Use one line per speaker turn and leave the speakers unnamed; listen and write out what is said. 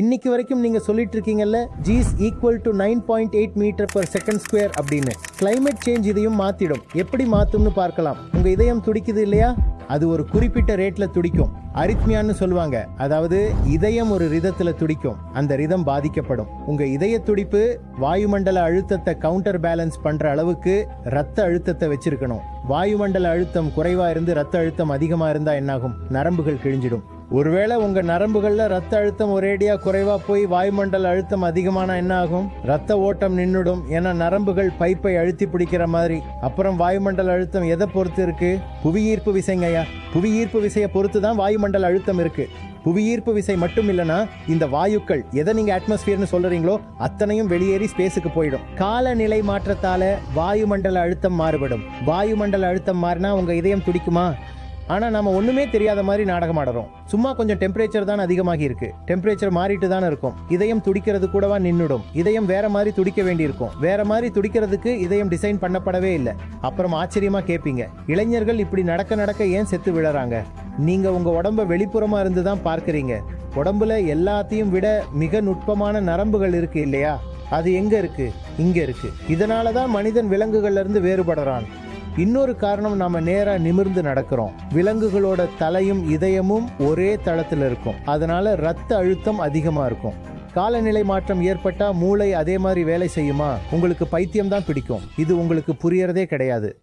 இன்னைக்கு வரைக்கும் நீங்க சொல்லிட்டு இருக்கீங்கல்ல g is equal to nine point eight metre per second square அப்படின்னு. கிளைமேட் சேஞ்ச் இதையும் மாத்திடும். எப்படி மாத்தும்னு பார்க்கலாம். உங்க இதயம் துடிக்குது இல்லையா? அது ஒரு குறிப்பிட்ட ரேட்ல துடிக்கும். அரித்மியான்னு சொல்லுவாங்க. அதாவது இதயம் ஒரு ரிதத்துல துடிக்கும். அந்த ரிதம் பாதிக்கப்படும். உங்க இதய துடிப்பு வாயுமண்டல அழுத்தத்தை கவுண்டர் பேலன்ஸ் பண்ற அளவுக்கு ரத்த அழுத்தத்தை வச்சிருக்கணும். வாயுமண்டல அழுத்தம் குறைவா இருந்து ரத்த அழுத்தம் அதிகமா இருந்தா என்னாகும்? நரம்புகள் கிழிஞ்சிடும். ஒருவேளை உங்க நரம்புகள்ல ரத்த அழுத்தம் ஒரேடியா குறைவா போய் வாயுமண்டல அழுத்தம் அதிகமானா என்ன ஆகும்? ரத்த ஓட்டம் நின்றுடும் ஏன்னா நரம்புகள் பைப்பை அழுத்தி பிடிக்கிற மாதிரி. அப்புறம் வாயுமண்டல அழுத்தம் எதை பொறுத்து இருக்கு? புவியீர்ப்பு விசைங்கய்யா புவியீர்ப்பு விசையை பொறுத்து தான் வாயுமண்டல அழுத்தம் இருக்கு. புவியீர்ப்பு விசை மட்டும் இல்லனா இந்த வாயுக்கள் எதை நீங்க அட்மாஸ்பியர்னு சொல்றீங்களோ அத்தனையும் வெளியேறி ஸ்பேஸுக்கு போயிடும். காலநிலை மாற்றத்தால வாயுமண்டல அழுத்தம் மாறுபடும். வாயுமண்டல அழுத்தம் மாறினா உங்க இதயம் துடிக்குமா? ஆனால் நம்ம ஒன்றுமே தெரியாத மாதிரி நாடகம் ஆடுறோம். சும்மா கொஞ்சம் டெம்பரேச்சர் தான் அதிகமாகி இருக்கு. டெம்பரேச்சர் மாறிட்டு தானே இருக்கும். இதயம் துடிக்கிறது கூடவா நின்றுடும் இதயம் வேற மாதிரி துடிக்க வேண்டியிருக்கும். வேற மாதிரி துடிக்கிறதுக்கு இதயம் டிசைன் பண்ணப்படவே இல்லை. அப்புறம் ஆச்சரியமா கேட்பீங்க இளைஞர்கள் இப்படி நடக்க நடக்க ஏன் செத்து விழறாங்க? நீங்க உங்க உடம்ப வெளிப்புறமா இருந்து தான் பார்க்குறீங்க. உடம்புல எல்லாத்தையும் விட மிக நுட்பமான நரம்புகள் இருக்கு இல்லையா? அது எங்க இருக்கு? இங்க இருக்கு. இதனால தான் மனிதன் விலங்குகள்ல இருந்து வேறுபடுறான். இன்னொரு காரணம் நம்ம நேரா நிமிர்ந்து நடக்கிறோம். விலங்குகளோட தலையும் இதயமும் ஒரே தளத்தில் இருக்கும். அதனால ரத்த அழுத்தம் அதிகமா இருக்கும். காலநிலை மாற்றம் ஏற்பட்டா மூளை அதே மாதிரி வேலை செய்யுமா? உங்களுக்கு பைத்தியம் தான் பிடிக்கும். இது உங்களுக்கு புரியறதே கிடையாது.